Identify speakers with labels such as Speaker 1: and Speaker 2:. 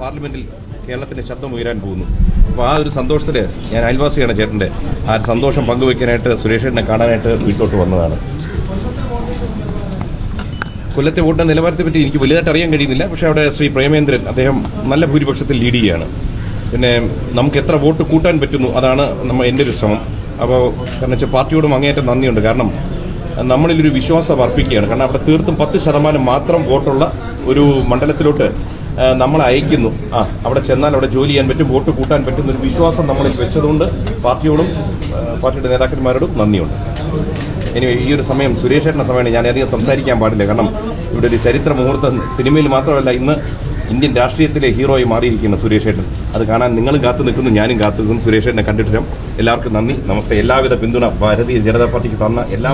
Speaker 1: പാർലമെന്റിൽ കേരളത്തിന്റെ ശബ്ദം ഉയരാൻ പോകുന്നു. അപ്പോൾ ആ ഒരു സന്തോഷത്തിൽ ഞാൻ അയൽവാസിയാണ് ചേട്ടന്റെ. ആ സന്തോഷം പങ്കുവയ്ക്കാനായിട്ട് സുരേഷേട്ടനെ കാണാനായിട്ട് വീട്ടിലോട്ട് വന്നതാണ്. കൊല്ലത്തെ വോട്ടിന്റെ നിലവാരത്തെ പറ്റി എനിക്ക് വലുതായിട്ട് അറിയാൻ കഴിയുന്നില്ല. പക്ഷേ അവിടെ ശ്രീ പ്രേമേന്ദ്രൻ അദ്ദേഹം നല്ല ഭൂരിപക്ഷത്തിൽ ലീഡ് ചെയ്യുകയാണ് പിന്നെ നമുക്ക് എത്ര വോട്ട് കൂട്ടാൻ പറ്റുന്നു അതാണ് നമ്മ എന്റെ ഒരു ശ്രമം. അപ്പോൾ കാരണം വെച്ചാൽ പാർട്ടിയോടും അങ്ങേയറ്റം നന്ദിയുണ്ട്. കാരണം നമ്മളിലൊരു വിശ്വാസം അർപ്പിക്കുകയാണ്. കാരണം അവിടെ തീർത്തും പത്ത് ശതമാനം മാത്രം വോട്ടുള്ള ഒരു മണ്ഡലത്തിലോട്ട് ആ, നമ്മളെ അയക്കുന്നു. ആ അവിടെ ചെന്നാൽ അവിടെ ജോലി ചെയ്യാൻ പറ്റും വോട്ട് കൂട്ടാൻ പറ്റും ഒരു വിശ്വാസം നമ്മളിൽ വെച്ചതുകൊണ്ട് പാർട്ടിയോടും പാർട്ടിയുടെ നേതാക്കന്മാരോടും നന്ദിയുണ്ട്. ഇനി ഈ ഒരു സമയം സുരേഷേട്ടന്റെ സമയമാണ്. ഞാൻ അധികം സംസാരിക്കാൻ പാടില്ല. കാരണം ഇവിടെ ഒരു ചരിത്ര മുഹൂർത്തം സിനിമയിൽ മാത്രമല്ല ഇന്ന് ഇന്ത്യൻ രാഷ്ട്രീയത്തിലെ ഹീറോയി മാറിയിരിക്കുന്ന സുരേഷേട്ടൻ അത് കാണാൻ നിങ്ങളും കാത്തു നിൽക്കുന്നു ഞാനും കാത്തു നിൽക്കുന്നു. സുരേഷേട്ടനെ കണ്ടിട്ടും എല്ലാവർക്കും നന്ദി. നമസ്തേ. എല്ലാവിധ പിന്തുണ ഭാരതീയ ജനതാ പാർട്ടിക്ക് തന്ന എല്ലാ